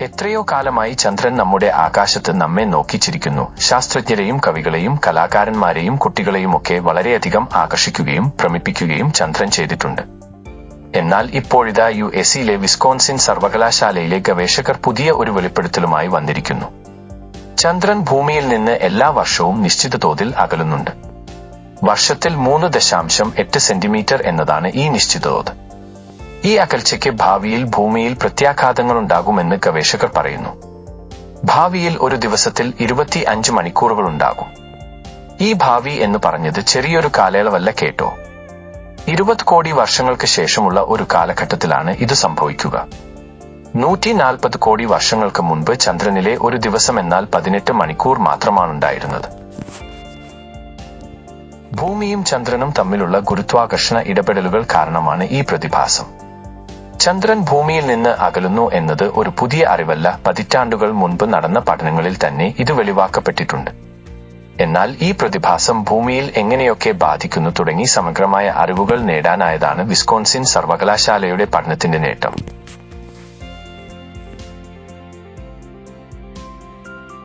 എത്രയോ കാലമായി ചന്ദ്രൻ നമ്മുടെ ആകാശത്ത് നമ്മെ നോക്കിച്ചിരിക്കുന്നു. ശാസ്ത്രജ്ഞരെയും കവികളെയും കലാകാരന്മാരെയും കുട്ടികളെയും ഒക്കെ വളരെയധികം ആകർഷിക്കുകയും ഭ്രമിപ്പിക്കുകയും ചന്ദ്രൻ ചെയ്തിട്ടുണ്ട്. എന്നാൽ ഇപ്പോഴിതാ യു എസിയിലെ വിസ്കോൺസിൻ സർവകലാശാലയിലെ ഗവേഷകർ പുതിയ ഒരു വെളിപ്പെടുത്തലുമായി വന്നിരിക്കുന്നു. ചന്ദ്രൻ ഭൂമിയിൽ നിന്ന് എല്ലാ വർഷവും നിശ്ചിത തോതിൽ അകലുന്നുണ്ട്. വർഷത്തിൽ മൂന്ന് ദശാംശം എട്ട് സെന്റിമീറ്റർ എന്നതാണ് ഈ നിശ്ചിത തോത്. ഈ അകൽച്ചയ്ക്ക് ഭാവിയിൽ ഭൂമിയിൽ പ്രത്യാഘാതങ്ങൾ ഉണ്ടാകുമെന്ന് ഗവേഷകർ പറയുന്നു. ഭാവിയിൽ ഒരു ദിവസത്തിൽ ഇരുപത്തി അഞ്ച് മണിക്കൂറുകൾ ഉണ്ടാകും ഈ ഭാവി എന്ന് പറഞ്ഞത് ചെറിയൊരു കാലയളവല്ല കേട്ടോ. ഇരുപത് കോടി വർഷങ്ങൾക്ക് ശേഷമുള്ള ഒരു കാലഘട്ടത്തിലാണ് ഇത് സംഭവിക്കുക. നൂറ്റി നാൽപ്പത് കോടി വർഷങ്ങൾക്ക് മുൻപ് ചന്ദ്രനിലെ ഒരു ദിവസം എന്നാൽ പതിനെട്ട് മണിക്കൂർ മാത്രമാണ് ഉണ്ടായിരുന്നത് ഭൂമിയും ചന്ദ്രനും തമ്മിലുള്ള ഗുരുത്വാകർഷണ ഇടപെടലുകൾ കാരണമാണ് ഈ പ്രതിഭാസം. ചന്ദ്രൻ ഭൂമിയിൽ നിന്ന് അകലുന്നു എന്നത് ഒരു പുതിയ അറിവല്ല. പതിറ്റാണ്ടുകൾ മുൻപ് നടന്ന പഠനങ്ങളിൽ തന്നെ ഇത് വെളിവാക്കപ്പെട്ടിട്ടുണ്ട്. എന്നാൽ ഈ പ്രതിഭാസം ഭൂമിയിൽ എങ്ങനെയൊക്കെ ബാധിക്കുന്നു തുടങ്ങി സമഗ്രമായ അറിവുകൾ നേടാനായതാണ് വിസ്കോൺസിൻ സർവകലാശാലയുടെ പഠനത്തിന്റെ നേട്ടം.